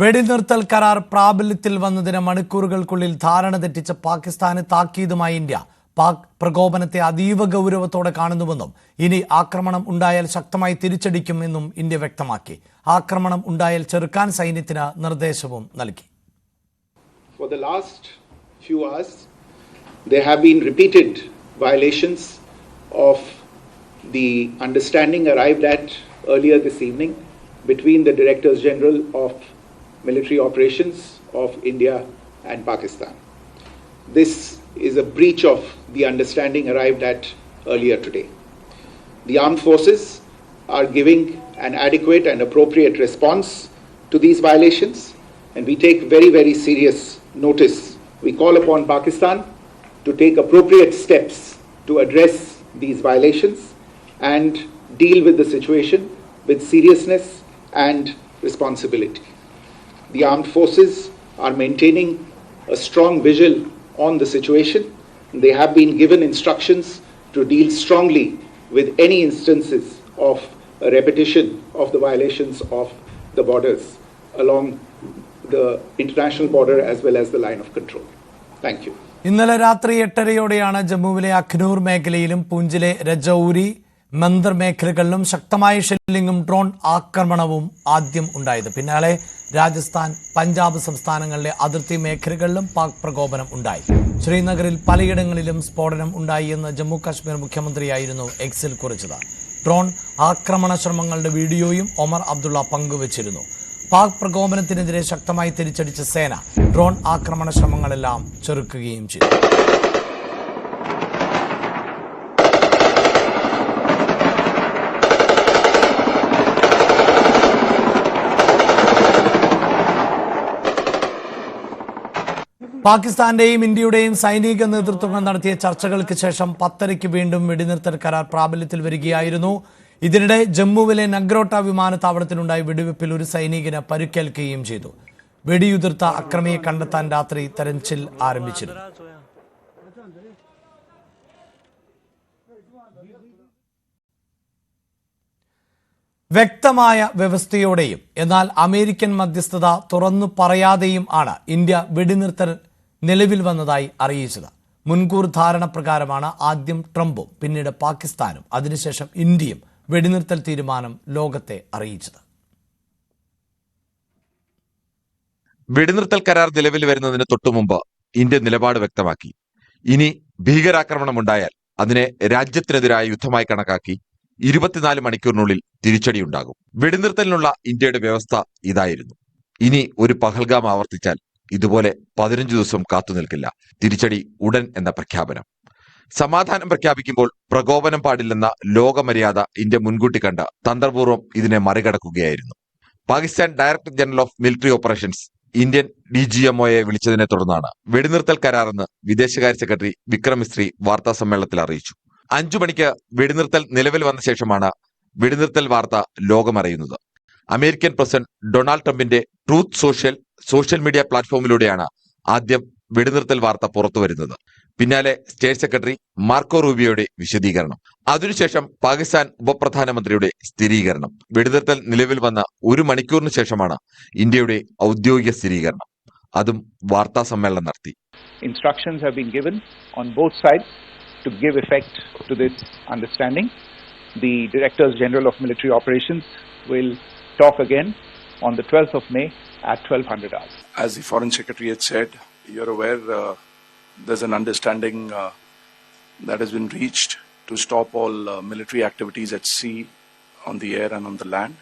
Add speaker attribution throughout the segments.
Speaker 1: വെടിനിർത്തൽ കരാർ പ്രാബല്യത്തിൽ വന്നതിന് മണിക്കൂറുകൾക്കുള്ളിൽ ധാരണ തെറ്റിച്ച പാകിസ്ഥാന് താക്കീതുമായി ഇന്ത്യ. പാക് പ്രകോപനത്തെ അതീവ ഗൗരവത്തോടെ കാണുന്നുവെന്നും ഇനി ആക്രമണം ഉണ്ടായാൽ ശക്തമായി തിരിച്ചടിക്കുമെന്നും ഇന്ത്യ വ്യക്തമാക്കി. ആക്രമണം ഉണ്ടായാൽ ചെറുക്കാൻ സൈന്യത്തിന് നിർദ്ദേശവും നൽകി.
Speaker 2: For the last few hours, there have been repeated violations of the understanding arrived at earlier this evening between the Directors General of Military Operations of India and Pakistan. This is a breach of the understanding arrived at earlier today. The armed forces are giving an adequate and appropriate response to these violations, and we take very, very serious notice. We call upon Pakistan to take appropriate steps to address these violations and deal with the situation with seriousness and responsibility The armed forces are maintaining a strong vigil on the situation. They have been given instructions to deal strongly with any instances of a repetition of the violations of the borders along the international border as well as the line of control. Thank you.
Speaker 1: ഇന്നലെ രാത്രി എട്ടരയോടെയാണ് ജമ്മുവിലെ അഖ്നൂർ മേഖലയിലും പൂഞ്ചിലെ രജൌരി മന്ദർ മേഖലകളിലും ശക്തമായ ഷെല്ലിങ്ങും drone ആക്രമണവും ആദ്യം ഉണ്ടായത്. പിന്നാലെ രാജസ്ഥാൻ പഞ്ചാബ് സംസ്ഥാനങ്ങളിലെ അതിർത്തി മേഖലകളിലും പാക് പ്രകോപനം ഉണ്ടായി. ശ്രീനഗറിൽ പലയിടങ്ങളിലും സ്ഫോടനം ഉണ്ടായി എന്ന് ജമ്മു കാശ്മീർ മുഖ്യമന്ത്രിയായിരുന്നു എക്സിൽ കുറിച്ചത്. ഡ്രോൺ ആക്രമണ ശ്രമങ്ങളുടെ വീഡിയോയും ഒമർ അബ്ദുള്ള പങ്കുവച്ചിരുന്നു. പാക് പ്രകോപനത്തിനെതിരെ ശക്തമായി തിരിച്ചടിച്ച സേന ഡ്രോൺ ആക്രമണ ശ്രമങ്ങളെല്ലാം ചെറുക്കുകയും ചെയ്തു. പാകിസ്ഥാന്റെയും ഇന്ത്യയുടെയും സൈനിക നേതൃത്വങ്ങൾ നടത്തിയ ചർച്ചകൾക്ക് ശേഷം പത്തരയ്ക്ക് വീണ്ടും വെടിനിർത്തൽ കരാർ പ്രാബല്യത്തിൽ വരികയായിരുന്നു. ഇതിനിടെ ജമ്മുവിലെ നഗ്രോട്ട വിമാനത്താവളത്തിലുണ്ടായ വെടിവെപ്പിൽ ഒരു സൈനികന് പരുക്കേൽക്കുകയും ചെയ്തു. വെടിയുതിർത്ത അക്രമിയെ കണ്ടെത്താൻ രാത്രി തെരച്ചിൽ ആരംഭിച്ചിരുന്നു. വ്യക്തമായ വ്യവസ്ഥയോടെയും എന്നാൽ അമേരിക്കൻ മധ്യസ്ഥത തുറന്നു പറയാതെയും ആണ് ഇന്ത്യ വെടിനിർത്തൽ നിലവിൽ വന്നതായി അറിയിച്ചത്. മുൻകൂർ ധാരണ പ്രകാരമാണ് ആദ്യം ട്രംപും പിന്നീട് പാകിസ്ഥാനും അതിനുശേഷം ഇന്ത്യയും വെടിനിർത്തൽ തീരുമാനം ലോകത്തെ അറിയിച്ചത്.
Speaker 3: വെടിനിർത്തൽ കരാർ നിലവിൽ വരുന്നതിന് തൊട്ടുമുമ്പ് ഇന്ത്യ നിലപാട് വ്യക്തമാക്കി. ഇനി ഭീകരാക്രമണം ഉണ്ടായാൽ അതിനെ രാജ്യത്തിനെതിരായ യുദ്ധമായി കണക്കാക്കി ഇരുപത്തിനാല് മണിക്കൂറിനുള്ളിൽ തിരിച്ചടി ഉണ്ടാകും വെടിനിർത്തലിനുള്ള ഇന്ത്യയുടെ വ്യവസ്ഥ ഇതായിരുന്നു. ഇനി ഒരു പഹൽഗാം ആവർത്തിച്ചാൽ ഇതുപോലെ പതിനഞ്ച് ദിവസം കാത്തു നിൽക്കില്ല. തിരിച്ചടി ഉടൻ എന്ന പ്രഖ്യാപനം. സമാധാനം പ്രഖ്യാപിക്കുമ്പോൾ പ്രകോപനം പാടില്ലെന്ന ലോകമര്യാദ ഇന്ത്യ മുൻകൂട്ടി കണ്ട് തന്ത്രപൂർവം ഇതിനെ മറികടക്കുകയായിരുന്നു. Pakistan director general of military operations Indian D G എംഒയെ വിളിച്ചതിനെ തുടർന്നാണ് വെടിനിർത്തൽ കരാറെന്ന് വിദേശകാര്യ സെക്രട്ടറി വിക്രം മിസ്ത്രി വാർത്താ സമ്മേളനത്തിൽ അറിയിച്ചു. അഞ്ചു മണിക്ക് വെടിനിർത്തൽ നിലവിൽ വന്ന ശേഷമാണ് വെടിനിർത്തൽ വാർത്ത ലോകമറിയുന്നത്. അമേരിക്കൻ പ്രസിഡന്റ് ഡൊണാൾഡ് ട്രംപിന്റെ ട്രൂത്ത് സോഷ്യൽ സോഷ്യൽ മീഡിയ പ്ലാറ്റ്ഫോമിലൂടെയാണ് ആദ്യം വെടിനിർത്തൽ വാർത്ത പുറത്തുവരുന്നത് പിന്നാലെ സ്റ്റേറ്റ് സെക്രട്ടറി മാർക്കോ റൂബിയോയുടെ വിശദീകരണം. അതിനുശേഷം പാകിസ്ഥാൻ ഉപപ്രധാനമന്ത്രിയുടെ സ്ഥിരീകരണം. വെടിനിർത്തൽ നിലവിൽ വന്ന ഒരു മണിക്കൂറിന് ശേഷമാണ് ഇന്ത്യയുടെ ഔദ്യോഗിക സ്ഥിരീകരണം. അതും വാർത്താ സമ്മേളനം നടത്തി.
Speaker 4: Instructions have been given on both sides to give effect to this understanding the Directors general of military operations will talk again on the 12th of May at 1200 hours.
Speaker 5: As the Foreign Secretary had said, you're aware uh, there's an understanding uh, that has been reached to stop all uh, military activities at sea, on the air, and on the land.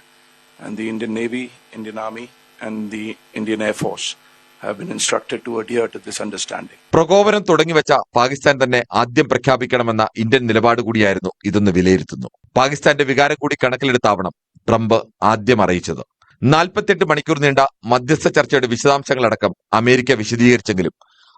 Speaker 5: And the Indian Navy, Indian Army, and the Indian Air Force have been instructed to adhere to this understanding.
Speaker 3: പ്രകോപനം തുടങ്ങിവെച്ച പാകിസ്ഥാൻ തന്നെ ആദ്യം പ്രഖ്യാപിക്കണമെന്ന Indian നിലപാട് കൂടിയായിരുന്നു ഇതെന്ന് വിലയിരുത്തുന്നു പാകിസ്ഥാന്റെ വികാരം കൂടി കണക്കിലെടുത്താവണം ട്രംപ് ആദ്യം അറിയിച്ചത് നാൽപ്പത്തിയെട്ട് മണിക്കൂർ നീണ്ട മധ്യസ്ഥ ചർച്ചയുടെ വിശദാംശങ്ങളടക്കം അമേരിക്ക വിശദീകരിച്ചെങ്കിലും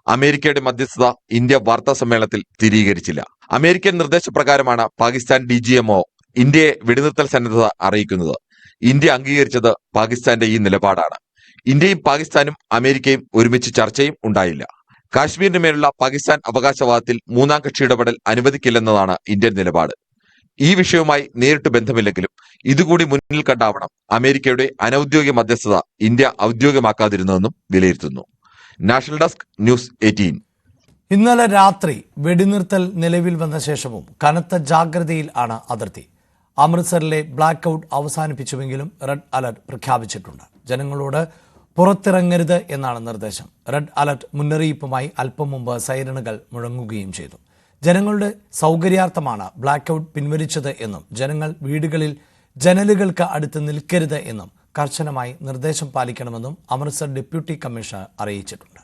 Speaker 3: അമേരിക്കയുടെ മധ്യസ്ഥത ഇന്ത്യ വാർത്താ സമ്മേളനത്തിൽ സ്ഥിരീകരിച്ചില്ല. അമേരിക്കൻ നിർദ്ദേശപ്രകാരമാണ് പാകിസ്ഥാൻ ഡി ജി എംഒ ഇന്ത്യയെ വെടിനിർത്തൽ സന്നദ്ധത അറിയിക്കുന്നത്. ഇന്ത്യ അംഗീകരിച്ചത് പാകിസ്ഥാന്റെ ഈ നിലപാടാണ്. ഇന്ത്യയും പാകിസ്ഥാനും അമേരിക്കയും ഒരുമിച്ച് ചർച്ചയും ഉണ്ടായില്ല. കാശ്മീരിന് മേലുള്ള പാകിസ്ഥാൻ അവകാശവാദത്തിൽ മൂന്നാം കക്ഷി ഇടപെടൽ അനുവദിക്കില്ലെന്നതാണ് ഇന്ത്യൻ നിലപാട്. ഈ വിഷയവുമായി നേരിട്ട് ബന്ധമില്ലെങ്കിലും ഇതുകൂടി മുന്നിൽ കണ്ടാവണം. അമേരിക്കയുടെ അനൌദ്യോഗിക മധ്യസ്ഥത ഇന്ത്യ ഔദ്യോഗികമാക്കാതിരുന്നതെന്നും വിലയിരുത്തുന്നു. National desk news eighteen.
Speaker 1: ഇന്നലെ രാത്രി വെടിനിർത്തൽ നിലവിൽ വന്ന ശേഷവും കനത്ത ജാഗ്രതയിൽ ആണ് അതിർത്തി. അമൃത്സറിലെ ബ്ലാക്ക് ഔട്ട് അവസാനിപ്പിച്ചുവെങ്കിലും റെഡ് അലർട്ട് പ്രഖ്യാപിച്ചിട്ടുണ്ട്. ജനങ്ങളോട് പുറത്തിറങ്ങരുത് എന്നാണ് നിർദ്ദേശം. റെഡ് അലർട്ട് മുന്നറിയിപ്പുമായി അല്പം മുമ്പ് സൈറണുകൾ മുഴങ്ങുകയും ചെയ്തു. ജനങ്ങളുടെ സൗകര്യാർത്ഥമാണ് ബ്ലാക്ക് ഔട്ട് പിൻവലിച്ചത് എന്നും ജനങ്ങൾ വീടുകളിൽ ജനലുകൾക്ക് അടുത്ത് നിൽക്കരുത് എന്നും കർശനമായി നിർദ്ദേശം പാലിക്കണമെന്നും അമൃത്സർ ഡെപ്യൂട്ടി കമ്മീഷണർ അറിയിച്ചിട്ടുണ്ട്.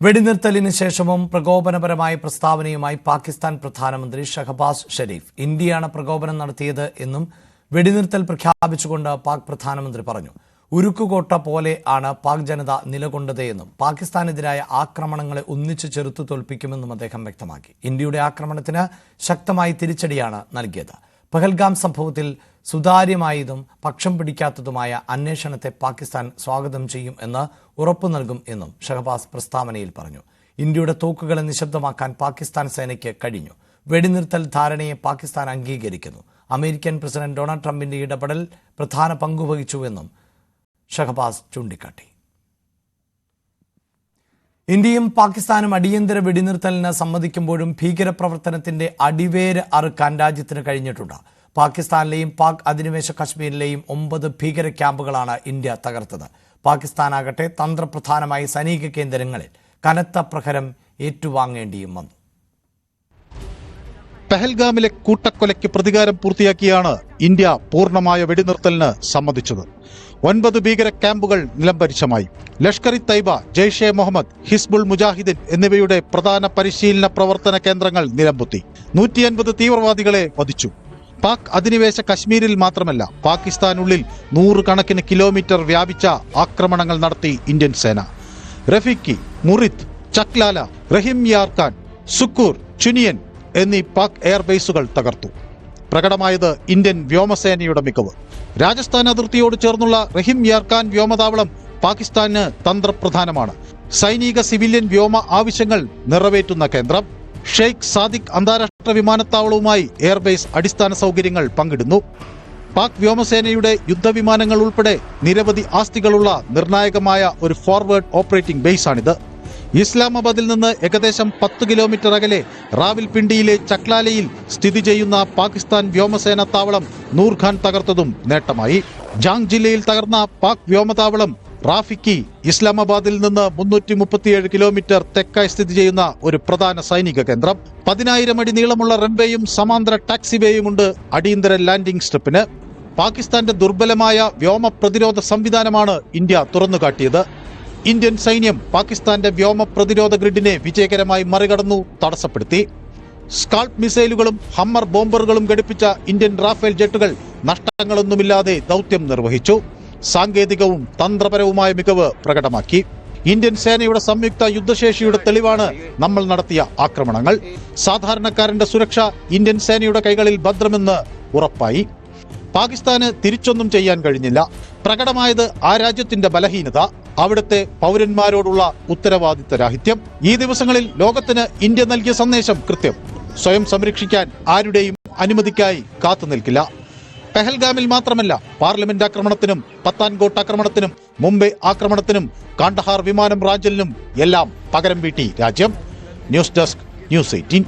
Speaker 1: വെടിനിർത്തലിന് ശേഷവും പ്രകോപനപരമായ പ്രസ്താവനയുമായി പാകിസ്ഥാൻ പ്രധാനമന്ത്രി ഷഹബാസ് ഷെരീഫ് ഇന്ത്യയാണ് പ്രകോപനം നടത്തിയത് എന്നും വെടിനിർത്തൽ പ്രഖ്യാപിച്ചുകൊണ്ട് പാക് പ്രധാനമന്ത്രി പറഞ്ഞു. ഉരുക്കുകോട്ട പോലെ ആണ് പാക് ജനത നിലകൊണ്ടത് എന്നും പാകിസ്ഥാനെതിരായ ആക്രമണങ്ങളെ ഒന്നിച്ചു ചെറുത്തു തോൽപ്പിക്കുമെന്നും അദ്ദേഹം വ്യക്തമാക്കി. ഇന്ത്യയുടെ ആക്രമണത്തിന് ശക്തമായി തിരിച്ചടിയാണ് നൽകിയത്. പഹൽഗാം സംഭവത്തിൽ സുതാര്യമായതും പക്ഷം പിടിക്കാത്തതുമായ അന്വേഷണത്തെ പാകിസ്ഥാൻ സ്വാഗതം ചെയ്യും എന്ന് ഉറപ്പു നൽകും എന്നും ഷഹബാസ് പ്രസ്താവനയിൽ പറഞ്ഞു. ഇന്ത്യയുടെ തോക്കുകളെ നിശബ്ദമാക്കാൻ പാകിസ്ഥാൻ സേനയ്ക്ക് കഴിഞ്ഞു. വെടിനിർത്തൽ ധാരണയെ പാകിസ്ഥാൻ അംഗീകരിക്കുന്നു. അമേരിക്കൻ പ്രസിഡന്റ് ഡൊണാൾഡ് ട്രംപിന്റെ ഇടപെടൽ പ്രധാന പങ്കുവഹിച്ചുവെന്നും ഷഹബാസ് ചൂണ്ടിക്കാട്ടി. ഇന്ത്യയും പാകിസ്ഥാനും അടിയന്തര വെടിനിർത്തലിന് സമ്മതിക്കുമ്പോഴും ഭീകരപ്രവർത്തനത്തിന്റെ അടിവേര് അറുക്കാൻ രാജ്യത്തിന് കഴിഞ്ഞിട്ടുണ്ട്. പാകിസ്ഥാനിലെയും പാക് അധിനിവേശ കശ്മീരിലെയും ഒമ്പത് ഭീകര ക്യാമ്പുകളാണ് ഇന്ത്യ തകർത്തത്. പാകിസ്ഥാനാകട്ടെ തന്ത്രപ്രധാനമായി സൈനിക കേന്ദ്രങ്ങളിൽ കനത്ത പ്രഹരം ഏറ്റുവാങ്ങേണ്ടിയും വന്നു.
Speaker 6: പെഹൽഗാമിലെ കൂട്ടക്കൊലയ്ക്ക് പ്രതികാരം പൂർത്തിയാക്കിയാണ് ഇന്ത്യ പൂർണമായ വെടിനിർത്തലിന് സമ്മതിച്ചത്. ഒൻപത് ഭീകര ക്യാമ്പുകൾ നിലംപരിശമായി ലഷ്കർ ഇ തൈബ ജെയ്ഷെ മുഹമ്മദ് ഹിസ്ബുൾ മുജാഹിദിൻ എന്നിവയുടെ പ്രധാന പരിശീലന പ്രവർത്തന കേന്ദ്രങ്ങൾ നിലംപൊത്തി. നൂറ്റി അൻപത് തീവ്രവാദികളെ വധിച്ചു. പാക് അധിനിവേശ കശ്മീരിൽ മാത്രമല്ല പാകിസ്ഥാനുള്ളിൽ നൂറുകണക്കിന് കിലോമീറ്റർ വ്യാപിച്ച ആക്രമണങ്ങൾ നടത്തി ഇന്ത്യൻ സേന. റഫീഖി മുറിത്ത് ചക്ലാല റഹിം യാർഖാൻ സുക്കൂർ ചുനിയൻ എന്നീ പാക് എയർബേസുകൾ തകർത്തു. പ്രകടമായത് ഇന്ത്യൻ വ്യോമസേനയുടെ മികവ്. രാജസ്ഥാൻ അതിർത്തിയോട് ചേർന്നുള്ള റഹിം യാർഖാൻ വ്യോമതാവളം പാകിസ്ഥാന് തന്ത്രപ്രധാനമാണ്. സൈനിക സിവിലിയൻ വ്യോമ ആവശ്യങ്ങൾ നിറവേറ്റുന്ന കേന്ദ്രം. ഷെയ്ഖ് സാദിഖ് അന്താരാഷ്ട്ര വിമാനത്താവളവുമായി എയർബേസ് അടിസ്ഥാന സൗകര്യങ്ങൾ പങ്കിടുന്നു. പാക് വ്യോമസേനയുടെ യുദ്ധവിമാനങ്ങൾ ഉൾപ്പെടെ നിരവധി ആസ്തികളുള്ള നിർണായകമായ ഒരു ഫോർവേഡ് ഓപ്പറേറ്റിംഗ് ബേസാണിത്. ഇസ്ലാമാബാദിൽ നിന്ന് ഏകദേശം പത്ത് കിലോമീറ്റർ അകലെ റാവിൽപിണ്ടിയിലെ ചക്ലാലയിൽ സ്ഥിതി ചെയ്യുന്ന പാകിസ്ഥാൻ വ്യോമസേന താവളം നൂർഖാൻ തകർത്തതും നേട്ടമായി. ജാങ് ജില്ലയിൽ തകർന്ന പാക് വ്യോമതാവളം റാഫിക്കി ഇസ്ലാമാബാദിൽ നിന്ന് മുന്നൂറ്റി മുപ്പത്തിയേഴ് കിലോമീറ്റർ തെക്കായി സ്ഥിതി ചെയ്യുന്ന ഒരു പ്രധാന സൈനിക കേന്ദ്രം. പതിനായിരം അടി നീളമുള്ള റൺവേയും സമാന്തര ടാക്സിവേയും ഉണ്ട് അടിയന്തര ലാൻഡിംഗ് സ്ട്രിപ്പിന്. പാകിസ്ഥാന്റെ ദുർബലമായ വ്യോമ പ്രതിരോധ സംവിധാനമാണ് ഇന്ത്യ തുറന്നുകാട്ടിയത്. ഇന്ത്യൻ സൈന്യം പാകിസ്ഥാന്റെ വ്യോമ പ്രതിരോധ ഗ്രിഡിനെ വിജയകരമായി മറികടന്നു തടസ്സപ്പെടുത്തി. സ്കാൾപ് മിസൈലുകളും ഹമ്മർ ബോംബറുകളും ഘടിപ്പിച്ച ഇന്ത്യൻ റാഫേൽ ജെറ്റുകൾ നഷ്ടങ്ങളൊന്നുമില്ലാതെ ദൗത്യം നിർവഹിച്ചു. സാങ്കേതികവും തന്ത്രപരവുമായ മികവ് പ്രകടമാക്കി. ഇന്ത്യൻ സേനയുടെ സംയുക്ത യുദ്ധശേഷിയുടെ തെളിവാണ് നമ്മൾ നടത്തിയ ആക്രമണങ്ങൾ. സാധാരണക്കാരന്റെ സുരക്ഷ ഇന്ത്യൻ സേനയുടെ കൈകളിൽ ഭദ്രമെന്ന് ഉറപ്പായി. പാകിസ്ഥാന് തിരിച്ചൊന്നും ചെയ്യാൻ കഴിഞ്ഞില്ല. പ്രകടമായത് ആ രാജ്യത്തിന്റെ ബലഹീനത. അവിടുത്തെ പൗരന്മാരോടുള്ള ഉത്തരവാദിത്ത രാഹിത്യം ഈ ദിവസങ്ങളിൽ ലോകത്തിന് ഇന്ത്യ നൽകിയ സന്ദേശം കൃത്യം. സ്വയം സംരക്ഷിക്കാൻ ആരുടെയും അനുമതിക്കായി കാത്തു നിൽക്കില്ല. പെഹൽഗാമിൽ മാത്രമല്ല പാർലമെന്റ് ആക്രമണത്തിനും പത്താൻകോട്ട് ആക്രമണത്തിനും മുംബൈ ആക്രമണത്തിനും കാണ്ഡഹാർ വിമാനം റാഞ്ചലിനും എല്ലാം പകരം വീട്ടി രാജ്യം. News desk news eighteen.